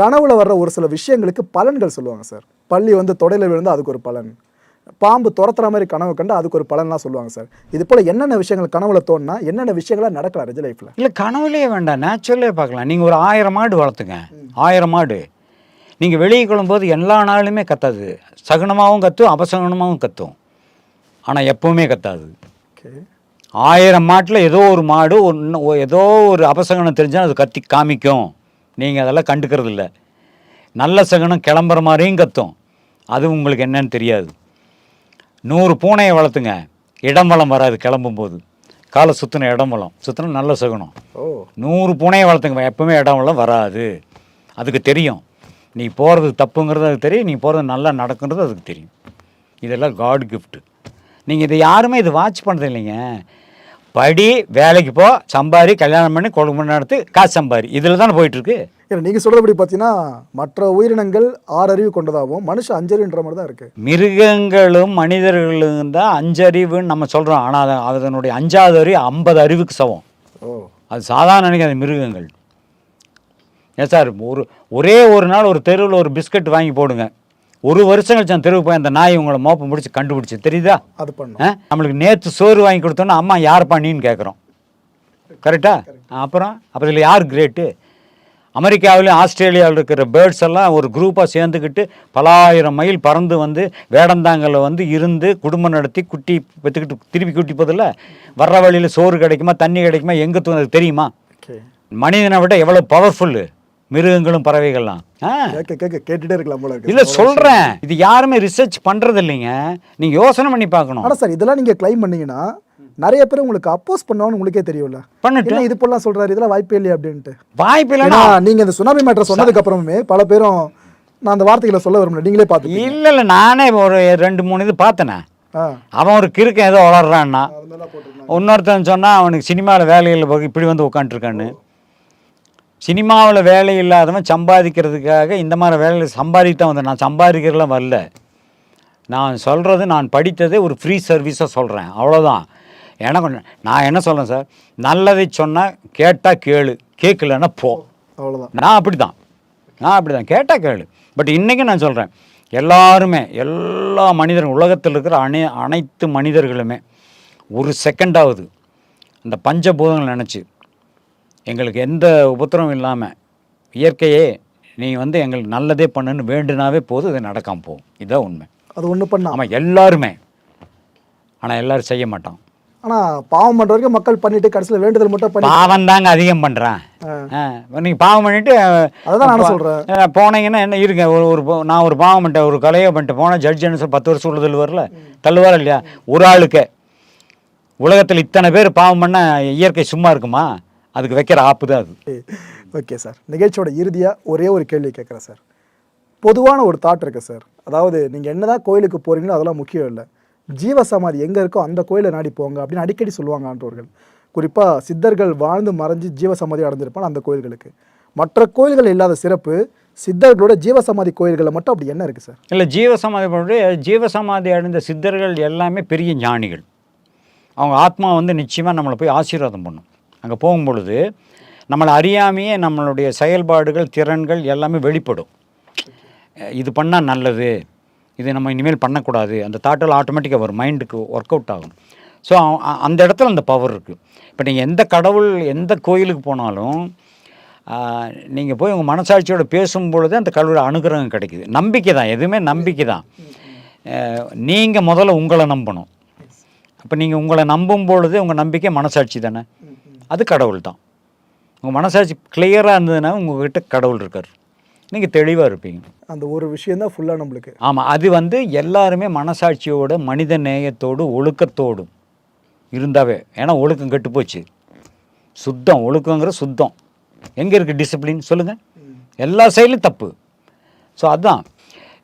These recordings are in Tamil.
கனவுல வர்ற ஒரு சில விஷயங்களுக்கு பலன்கள் சொல்லுவாங்க சார். பள்ளி வந்து தொடையில விழுந்து அதுக்கு ஒரு பலன். பாம்பு துரத்துற மாதிரி கனவு கண்டு அதுக்கு ஒரு பலன்லாம் சொல்லுவாங்க சார். இது போல என்னென்ன விஷயங்கள் கனவுல தோணுனா என்னென்ன விஷயங்களா நடக்கலாம் நிஜ லைஃப்ல? இல்லை கனவுலேயே வேண்டாம். நேச்சுரலே பார்க்கலாம். நீங்கள் ஒரு ஆயிரம் மாடு வளர்த்துங்க. ஆயிரம் மாடு நீங்கள் வெளியே கொள்ளும்போது எல்லா நாளுமே கத்தாது. சகுனமாகவும் கத்தும் அபசகுனமாகவும் கத்தும். ஆனால் எப்பவுமே கத்தாது. ஆயிரம் மாட்டில் ஏதோ ஒரு மாடு ஒன்று ஏதோ ஒரு அபசகனம் தெரிஞ்சால் அது கத்தி காமிக்கும். நீங்கள் அதெல்லாம் கண்டுக்கிறது இல்லை. நல்ல சகனம் கிளம்புற மாதிரியும் கத்தும். அது உங்களுக்கு என்னன்னு தெரியாது. நூறு பூனையை வளர்த்துங்க. இடம் வளம் வராது கிளம்பும்போது. காலை சுற்றின இடம் வளம். சுற்றின நல்ல சகுனம். ஓ. நூறு பூனையை வளர்த்துங்க. எப்பவுமே இடம் வளம் வராது. அதுக்கு தெரியும். நீ போகிறது தப்புங்கிறது அதுக்கு தெரியும். நீ போகிறது நல்லா நடக்குன்றது அதுக்கு தெரியும். இதெல்லாம் காட் கிஃப்ட்டு நீங்கள் இதை யாருமே இது வாட்ச் பண்ணுறது இல்லைங்க. படி வேலைக்கு போ சம்பாரி கல்யாணம் பண்ணி குடும்பம் நடத்து காசு சம்பாரி. இதில் தானே போயிட்டுருக்கு? ஏன்னா நீங்க சொல்றபடி பார்த்தீங்கன்னா மற்ற உயிரினங்கள் ஆறு அறிவு கொண்டதாகவும் மனுஷன் அஞ்சறிவுன்ற மாதிரி தான் இருக்கு. மிருகங்களும் மனிதர்களும் தான் அஞ்சறிவுன்னு நம்ம சொல்கிறோம் ஆனால் அதனுடைய அஞ்சாவது அறிவு ஐம்பது அறிவுக்கு சமம். ஓ. அது சாதாரண நினைக்காது மிருகங்கள். ஏன் சார் ஒரு ஒரே ஒரு நாள் ஒரு தெருவில் ஒரு பிஸ்கட் வாங்கி போடுங்க. ஒரு வருஷம் கழிச்சு அந்த தெருவுக்கு போய் அந்த நாய் உங்களை மோப்பம் முடிச்சு கண்டுபிடிச்சு தெரியுதா? அது பண்ணும். ஆ? நம்மளுக்கு நேற்று சோறு வாங்கி கொடுத்தோன்னா அம்மா யார் பண்ணின்னு கேட்குறோம் கரெக்டா? அப்புறம் அப்புறம் இதில் யார் கிரேட்டு? அமெரிக்காவிலும் ஆஸ்திரேலியாவில் இருக்கிற பேர்ட்ஸ் எல்லாம் ஒரு குரூப்பாக சேர்ந்துக்கிட்டு பலாயிரம் மைல் பறந்து வந்து வேடந்தாங்கல்ல வந்து இருந்து குடும்பம் நடத்தி குட்டி பெற்றுக்கிட்டு திருப்பி குட்டி போதில்ல? வர்ற வழியில் சோறு கிடைக்குமா தண்ணி கிடைக்குமா எங்கே தூங்குறது தெரியுமா? மனிதனை விட எவ்வளோ பவர்ஃபுல்லு மிருகங்களும் பறவைகள்லாம். கேட்டுட்டே இருக்கலாம் போல இருக்கு. இல்லை இது யாருமே ரிசர்ச் பண்ணுறது இல்லைங்க. யோசனை பண்ணி பார்க்கணும். ஆனா சார் இதெல்லாம் நீங்க கிளைம் பண்ணீங்கன்னா நிறைய பேர் உங்களுக்கு அப்போஸ் பண்ணுவான்னு உங்களுக்கே தெரியும்ல. பண்ணிட்டு இது போலாம் சொல்றாரு? இதெல்லாம் வாய்ப்பே இல்லையா அப்படின்ட்டு. வாய்ப்பு இல்லைன்னா நீங்க இந்த சுனாமி மேட்டர் சொன்னதுக்கு பல பேரும் நான் அந்த வார்த்தைகளை சொல்ல விரும்பல நீங்களே பார்த்து இல்லை இல்லை நானே ஒரு ரெண்டு மூணு இது பார்த்தேனே. அவன் ஒரு கிறுக்கன் ஏதோ வளர்றான்னா இன்னொருத்தன் சொன்னால் அவனுக்கு சினிமாவில் வேலையில் இப்படி வந்து உட்காந்துருக்கான்னு சினிமாவில் வேலை இல்லாதவன் சம்பாதிக்கிறதுக்காக இந்த மாதிரி வேலையில் சம்பாதிக்க தான் வந்தேன். நான் சம்பாதிக்கிறதுலாம் வரல. நான் சொல்கிறது நான் படித்ததே ஒரு ஃப்ரீ சர்வீஸாக சொல்கிறேன் அவ்வளோதான் எனக்கு நான் என்ன சொல்கிறேன் சார்? நல்லதை சொன்னால் கேட்டால் கேளு. கேட்கலன்னா போ. அவ்வளவுதான். நான் அப்படி தான் நான் அப்படி தான் கேட்டால் கேளு. பட் இன்றைக்கி நான் சொல்கிறேன் எல்லாருமே எல்லா மனிதர்கள் உலகத்தில் இருக்கிற அனை அனைத்து மனிதர்களுமே ஒரு செகண்டாவது அந்த பஞ்சபூதங்கள் நினச்சி எங்களுக்கு எந்த உபத்திரமும் இல்லாமல் இயற்கையே நீ வந்து எங்களுக்கு நல்லதே பண்ணுன்னு வேண்டுனாவே போதும் இது நடக்காம போகும். இதுதான் உண்மை. அது ஒண்ணு பண்ணா ஆமாம் எல்லாருமே. ஆனால் எல்லாரும் செய்ய மாட்டோம் ஆனா பாவம் பண்ற வரைக்கும் மக்கள் பண்ணிட்டு கடைசியில வேண்டுதல் மட்டும் பண்ணி பாவம் தாங்க அதிகம் பண்ணுறேன் நீங்கள் பாவம் பண்ணிட்டு அதுதான் நானும் சொல்றேன். அஹ், போனீங்கன்னா என்ன இருங்க ஒரு ஒரு நான் ஒரு பாவம் பண்ணிட்டேன் ஒரு கொலையை பண்ணிட்டு போனால் ஜட்ஜ் என்ன பத்து வருஷம் உள்ள தள்ளுவார்ல தள்ளுவார் இல்லையா? ஒரு ஆளுக்கு. உலகத்தில் இத்தனை பேர் பாவம் பண்ண இயற்கை சும்மா இருக்குமா? அதுக்கு வைக்கிற ஆப்பு தான் அது. ஓகே சார் நிகழ்ச்சியோட இறுதியா ஒரே ஒரு கேள்வி கேட்குறேன் சார் பொதுவான ஒரு தாட் இருக்கு சார் அதாவது நீங்க என்னதான் கோயிலுக்கு போறீங்களோ அதெல்லாம் முக்கியம் இல்லை. ஜீவ சமாதி எங்க இருக்கோ அந்த கோயிலை நாடி போங்க அப்படின்னு அடிக்கடி சொல்லுவாங்க ஆன்றோர்கள் குறிப்பா சித்தர்கள் வாழ்ந்து மறைஞ்சு ஜீவ சமாதி அடைஞ்சிருப்பாங்க அந்த கோயில்களுக்கு. மற்ற கோயில்கள் இல்லாத சிறப்பு சித்தர்களோட ஜீவசமாதி கோயில்களில் மட்டும் அப்படி என்ன இருக்கு சார் இல்லை ஜீவசமாதி பண்ணுறது ஜீவசமாதி அடைந்த சித்தர்கள் எல்லாமே பெரிய ஞானிகள். அவங்க ஆத்மா வந்து நிச்சயமாக நம்மளை போய் ஆசீர்வாதம் பண்ணும். அங்கே போகும்பொழுது நம்மளை அறியாமையே நம்மளுடைய செயல்பாடுகள் திறன்கள் எல்லாமே வெளிப்படும். இது பண்ணால் நல்லது. இது நம்ம இனிமேல் பண்ணக்கூடாது. அந்த தாட்டில் ஆட்டோமேட்டிக்காக வரும். மைண்டுக்கு ஒர்க் அவுட் ஆகும். ஸோ அந்த இடத்துல அந்த பவர் இருக்குது இப்போ நீங்கள் எந்த கடவுள் எந்த கோயிலுக்கு போனாலும் நீங்கள் போய் உங்கள் மனசாட்சியோடு பேசும்பொழுது அந்த கடவுளோட அனுகிரகம் கிடைக்குது. நம்பிக்கை தான். எதுவுமே நம்பிக்கை தான். நீங்கள் முதல்ல உங்களை நம்பணும். அப்போ நீங்கள் உங்களை நம்பும் பொழுது உங்கள் நம்பிக்கை மனசாட்சி தானே? அது கடவுள் தான் உங்கள் மனசாட்சி கிளியராக இருந்ததுன்னா உங்ககிட்ட கடவுள் இருக்கார். நீங்கள் தெளிவாக இருப்பீங்க. அந்த ஒரு விஷயம் தான் ஃபுல்லாக நம்மளுக்கு. ஆமாம் அது வந்து எல்லாருமே மனசாட்சியோட மனித நேயத்தோடு ஒழுக்கத்தோடும் இருந்தாவே ஏன்னா ஒழுக்கம் கெட்டு போச்சு. சுத்தம் ஒழுக்கங்கிற சுத்தம். எங்கே இருக்குது டிசிப்ளின் சொல்லுங்கள் எல்லா செயலும் தப்பு. ஸோ அதுதான்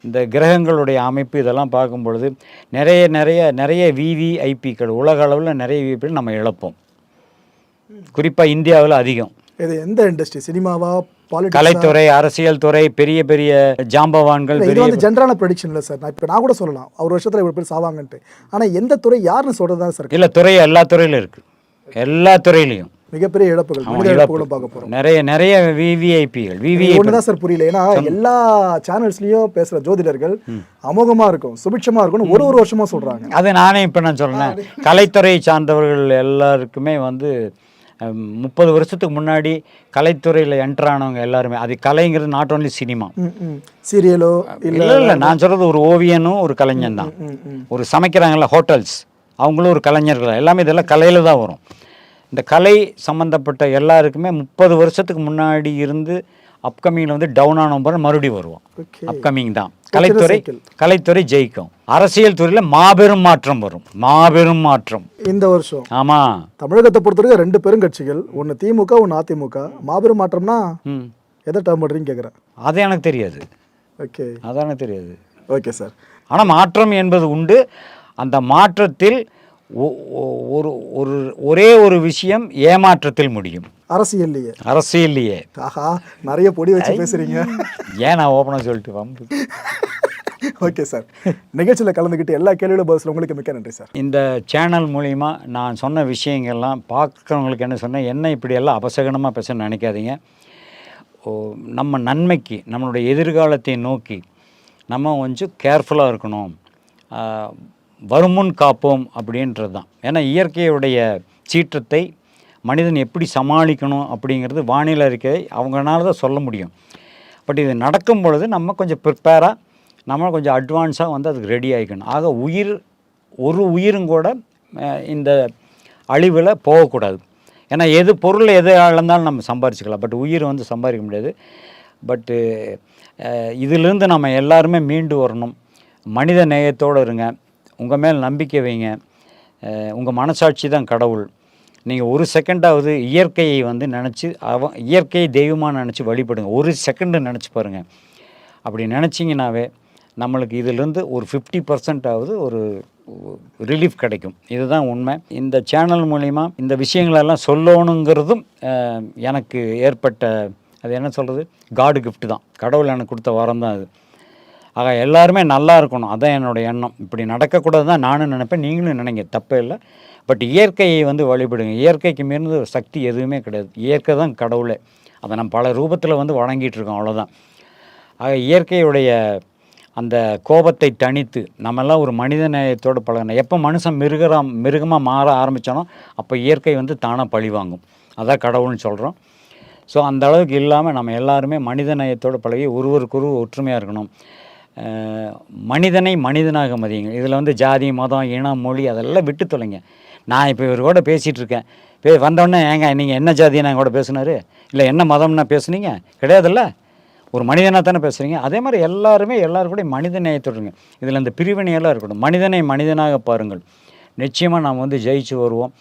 இந்த கிரகங்களுடைய அமைப்பு இதெல்லாம் பார்க்கும் பொழுது நிறைய நிறைய நிறைய விவிஐபிக்கள் உலக அளவில் நிறைய விவிஐபிகள் நம்ம இழப்போம். குறிப்பாக இந்தியாவில் அதிகம். இது எந்த இண்டஸ்ட்ரி சினிமாவா? கலைத்துறை அரசியல் துறை பெரிய பெரிய ஜாம்பவான்கள் இது வந்து ஜென்ரலான ப்ரெடிக்ஷன் இல்லை சார் நான் இப்போ நான் கூட சொல்லலாம். ஒரு வருஷத்தில் இவ்வளோ பேர் சாவாங்கன்ட்டு. ஆனால் எந்த துறை யாருன்னு சொல்கிறது தான் சார் இல்லை துறை எல்லா துறையிலும் இருக்குது எல்லா துறையிலையும். மிகப்பெரிய இழப்புகள். இழப்புகளும் பார்க்க போறோம். நிறைய நிறைய விவிஐபிகள் விவிஐ ஒண்ணுதான் சார் புரியல. ஏன்னா எல்லா சேனல்ஸ்லயும் பேசுற ஜோதிடர்கள் அமோகமா இருக்கும் சுபிட்சமா இருக்கும்னு ஒரு ஒரு வருஷமா சொல்றாங்க. அது நானே இப்போ நான் சொல்றேன். கலைத்துறை சார்ந்தவர்கள் எல்லாருக்குமே வந்து முப்பது வருஷத்துக்கு முன்னாடி கலைத்துறையில் என்டர் ஆனவங்க எல்லாருமே. அது கலைங்கிறது நாட் ஓன்லி சினிமா. சீரியலோ இல்ல இல்லை நான் சொல்கிறது ஒரு ஓவியனும் ஒரு கலைஞன் தான். ஒரு சமைக்கிறாங்கல்ல ஹோட்டல்ஸ் அவங்களும் ஒரு கலைஞர்கள். எல்லாமே இதெல்லாம் கலையில் தான் வரும். இந்த கலை சம்மந்தப்பட்ட எல்லாருக்குமே முப்பது வருஷத்துக்கு முன்னாடி இருந்து அப்கமிங்கில் வந்து டவுன் ஆனவங்க மறுபடியும் வருவோம். அப்கமிங் தான். கலைத்துறை. கலைத்துறை ஜெயிக்கும். அரசியல் துறையில் மாபெரும் மாற்றம் வரும். மாபெரும் மாற்றம். இந்த வருஷம். ஆமாம் தமிழகத்தை பொறுத்தவரைக்கும் ரெண்டு பெருங்கட்சிகள் ஒன்னு திமுக ஒன்னு அதிமுக. மாபெரும் மாற்றம்னா எதை டேர்ம் பண்றீங்க கேக்குறேன். அது எனக்கு தெரியாது. ஓகே அது எனக்கு தெரியாது. ஓகே சார் ஆனால் மாற்றம் என்பது உண்டு. அந்த மாற்றத்தில் ஒரு ஒரு ஒரே ஒரு விஷயம் ஏமாற்றத்தில் முடியும். அரசியல்லையே. அரசியல்லையே. ஆஹா நிறைய பொடி வச்சு பேசுறீங்க. ஏன் நான் ஓப்பனாக சொல்லிட்டு வம்பு? Okay sir. நிகழ்ச்சியில் கலந்துக்கிட்டு எல்லா கேள்வியோட பதில் உங்களுக்கு மிக்க நன்றி சார். இந்த சேனல் மூலிமா நான் சொன்ன விஷயங்கள்லாம் பார்க்குறவங்களுக்கு என்ன சொன்னேன் என்ன இப்படியெல்லாம் அபசகனமாக பேசணும்னு நினைக்காதீங்க. ஓ, நம்ம நன்மைக்கு நம்மளுடைய எதிர்காலத்தை நோக்கி நம்ம கொஞ்சம் கேர்ஃபுல்லாக இருக்கணும். வருமுன் காப்போம் அப்படின்றது தான் ஏன்னா இயற்கையுடைய சீற்றத்தை மனிதன் எப்படி சமாளிக்கணும் அப்படிங்கிறது வானிலை அறிக்கை அவங்களால தான் சொல்ல முடியும். பட் இது நடக்கும் பொழுது நம்ம கொஞ்சம் ப்ரிப்பேராக நம்ம கொஞ்சம் அட்வான்ஸாக வந்து அதுக்கு ரெடி ஆகிக்கணும். ஆக உயிர் ஒரு உயிரும் கூட இந்த அழிவில் போகக்கூடாது. ஏன்னா எது பொருள் எது இழந்தாலும் நம்ம சம்பாரிச்சிக்கலாம். பட் உயிர் வந்து சம்பாதிக்க முடியாது. பட்டு இதிலிருந்து நம்ம எல்லாருமே மீண்டு வரணும். மனித நேயத்தோடு இருங்க. உங்கள் மேல் நம்பிக்கை வைங்க. உங்கள் மனசாட்சி தான் கடவுள். நீங்கள் ஒரு செகண்டாவது இயற்கையை வந்து நினச்சி அவ இயற்கையை தெய்வமாக நினச்சி வழிபடுங்க. ஒரு செகண்டு நினச்சி பாருங்கள் அப்படி நினச்சிங்கனாவே நம்மளுக்கு இதிலிருந்து ஒரு ஃபிஃப்டி பர்சன்டாவது ஒரு ரிலீஃப் கிடைக்கும். இதுதான் உண்மை. இந்த சேனல் மூலிமா இந்த விஷயங்களெல்லாம் சொல்லணுங்கிறதும் எனக்கு ஏற்பட்ட அது என்ன சொல்கிறது காடு கிஃப்ட் தான். கடவுள் எனக்கு கொடுத்த வாரம் தான் அது. ஆக எல்லாருமே நல்லா இருக்கணும். அதான் என்னோடய எண்ணம். இப்படி நடக்கக்கூடாது தான் நானும் நினைப்பேன். நீங்களும் நினைங்க. தப்பே இல்லை. பட் இயற்கையை வந்து வழிபடுங்க. இயற்கைக்கு மீறினது ஒரு சக்தி எதுவுமே கிடையாது. இயற்கை தான் கடவுளே. அதை நம்ம பல ரூபத்தில் வந்து வணங்கிட்டு இருக்கோம். அவ்வளோதான் ஆக இயற்கையுடைய அந்த கோபத்தை தனித்து நம்மெல்லாம் ஒரு மனித நேயத்தோடு பழகணும் எப்போ மனுஷன் மிருகரம் மிருகமாக மாற ஆரம்பித்தானோ அப்போ இயற்கை வந்து தானாக பழிவாங்கும் அதான் கடவுள்னு சொல்கிறோம் ஸோ அந்த அளவுக்கு இல்லாமல் நம்ம எல்லாருமே மனித நேயத்தோடு பழகி ஒருவருக்கொரு ஒற்றுமையாக இருக்கணும். மனிதனை மனிதனாக மதியுங்க. இதில் வந்து ஜாதி மதம் இனம் மொழி அதெல்லாம் விட்டு தொலைங்க. நான் இப்போ இவர் கூட பேசிகிட்டு இருக்கேன். பே வந்தோடனே ஏங்க நீங்கள் என்ன ஜாதியை நான் கூட பேசுனாரு? இல்லை என்ன மதம்னா பேசுனீங்க? கிடையாதுல்ல. ஒரு மனிதனாக தானே பேசுகிறீங்க அதே மாதிரி எல்லாருமே எல்லோரும் கூட மனித நேயத்துடுங்க இதில் இந்த பிரிவினையெல்லாம் இருக்கட்டும் மனிதனை மனிதனாக பாருங்கள். நிச்சயமாக நாம் வந்து ஜெயிச்சு வருவோம்.